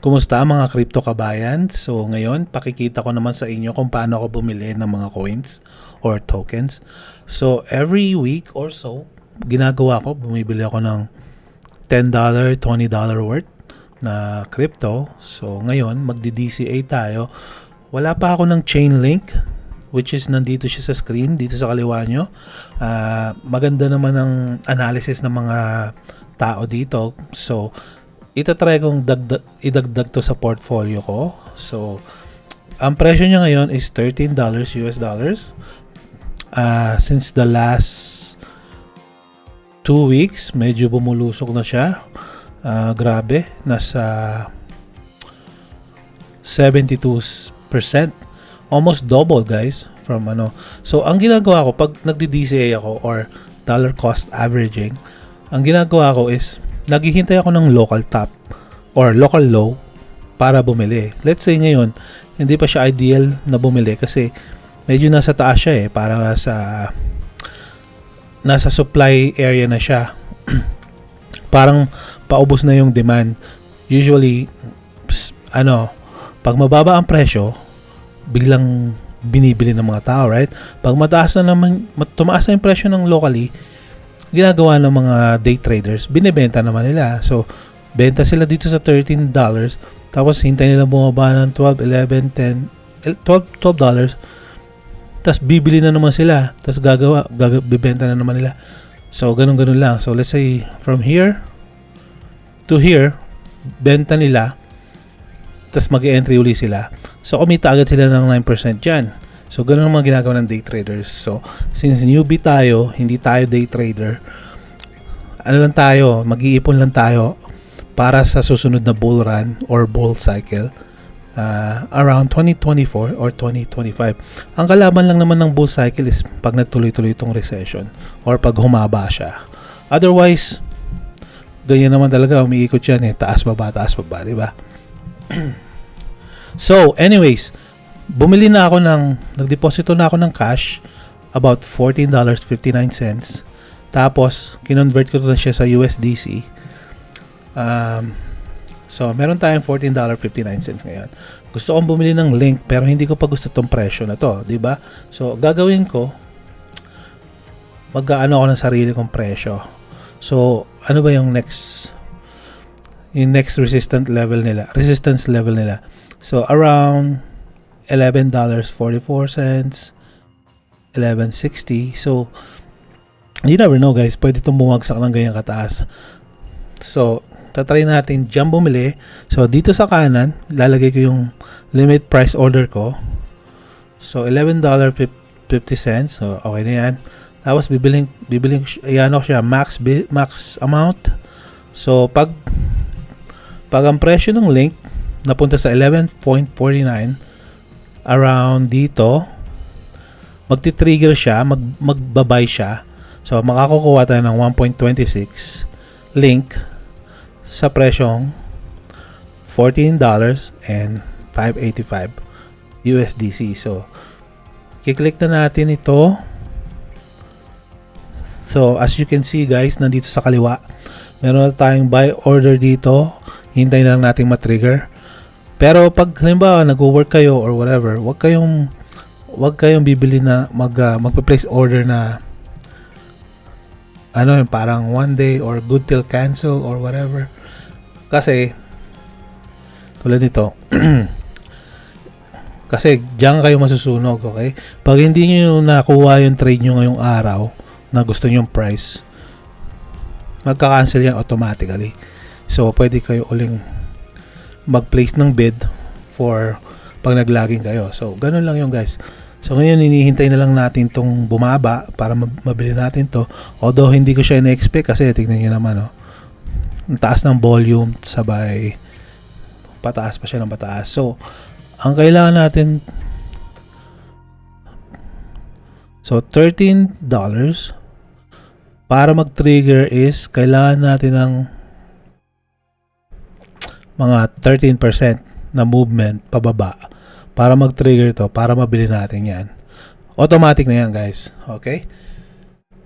Kumusta mga crypto kabayan? So ngayon, pakikita ko naman sa inyo kung paano ako bumili ng mga coins or tokens. So every week or so, ginagawa ko, bumibili ako ng $10, $20 worth na crypto. So ngayon, magdi-DCA tayo. Wala pa ako ng chain link which is nandito siya sa screen dito sa kaliwa nyo. Ah, maganda naman ang analysis ng mga tao dito. So, itatry kong dagdag, idagdag to sa portfolio ko. So, ang presyo niya ngayon is $13 US dollars. Ah, since the last two weeks, medyo bumulusok na siya. Ah, grabe, nasa 72%. Almost double, guys, from ano. So, ang ginagawa ko, pag nagdi-DCA ako or dollar cost averaging, ang ginagawa ko is, naghihintay ako ng local top or local low para bumili. Let's say ngayon, hindi pa siya ideal na bumili kasi medyo nasa taas siya eh, para nasa nasa supply area na siya. Parang paubos na yung demand. Usually, ps- ano, pag mababa ang presyo, biglang binibili ng mga tao, right? Pag mataas na naman, tumaas na yung presyo ng locally, ginagawa ng mga day traders, binibenta naman nila. So, benta sila dito sa $13, tapos hintay nila bumaba ng 12, 11, 10, el- 12, 12 dollars. Tapos bibili na naman sila. Tapos gagawa, gaga, bibenta na naman nila. So, ganun-ganun lang. So, let's say, from here to here, benta nila. Tapos mag entry uli sila. So, kumita agad sila ng 9% dyan. So, ganun ang mga ginagawa ng day traders. So, since newbie tayo, hindi tayo day trader, ano lang tayo, mag-iipon lang tayo para sa susunod na bull run or bull cycle uh, around 2024 or 2025. Ang kalaban lang naman ng bull cycle is pag nagtuloy-tuloy itong recession or pag humaba siya. Otherwise, ganyan naman talaga, umiikot yan eh, taas baba, taas baba, di ba? so, anyways, bumili na ako ng, nagdeposito na ako ng cash, about $14.59. Tapos, kinonvert ko na siya sa USDC. Um, so, meron tayong $14.59 ngayon. Gusto kong bumili ng link pero hindi ko pa gusto tong presyo na to, di ba? So, gagawin ko, mag-ano ako ng sarili kong presyo. So, ano ba yung next yung next resistant level nila, resistance level nila. So, around $11.44 11.60 so you never know guys. Pwede itong bumagsak ng ganyan kataas. So tatry natin dyan bumili. So dito sa kanan lalagay ko yung limit price order ko. So $11.50 so okay na yan. Tapos bibiling bibiling ayan ako siya max max amount. So pag pag ang presyo ng link napunta sa 11.49 around dito magti-trigger siya, mag magbabay siya. So, makakukuha tayo ng 1.26 link sa presyong $14 and 585 USDC. So, kiklik na natin ito. So, as you can see guys, nandito sa kaliwa, meron na tayong buy order dito. Hintayin na lang natin matrigger. Pero pag halimbawa nag-work kayo or whatever, wag kayong wag kayong bibili na mag uh, magpe-place order na ano yung parang one day or good till cancel or whatever. Kasi tulad nito kasi diyan kayo masusunog, okay? Pag hindi niyo nakuha yung trade niyo ngayong araw na gusto niyo yung price, magka-cancel yan automatically. So, pwede kayo uling mag-place ng bid for pag naglaging kayo. So, ganun lang yung guys. So, ngayon, hinihintay na lang natin tong bumaba para mab- mabili natin to. Although, hindi ko siya in-expect kasi tignan nyo naman, oh. Ang taas ng volume, sabay pataas pa siya ng pataas. So, ang kailangan natin So, $13 para mag-trigger is kailangan natin ng mga 13% na movement pababa para mag-trigger to, para mabili natin yan. Automatic na yan guys. Okay?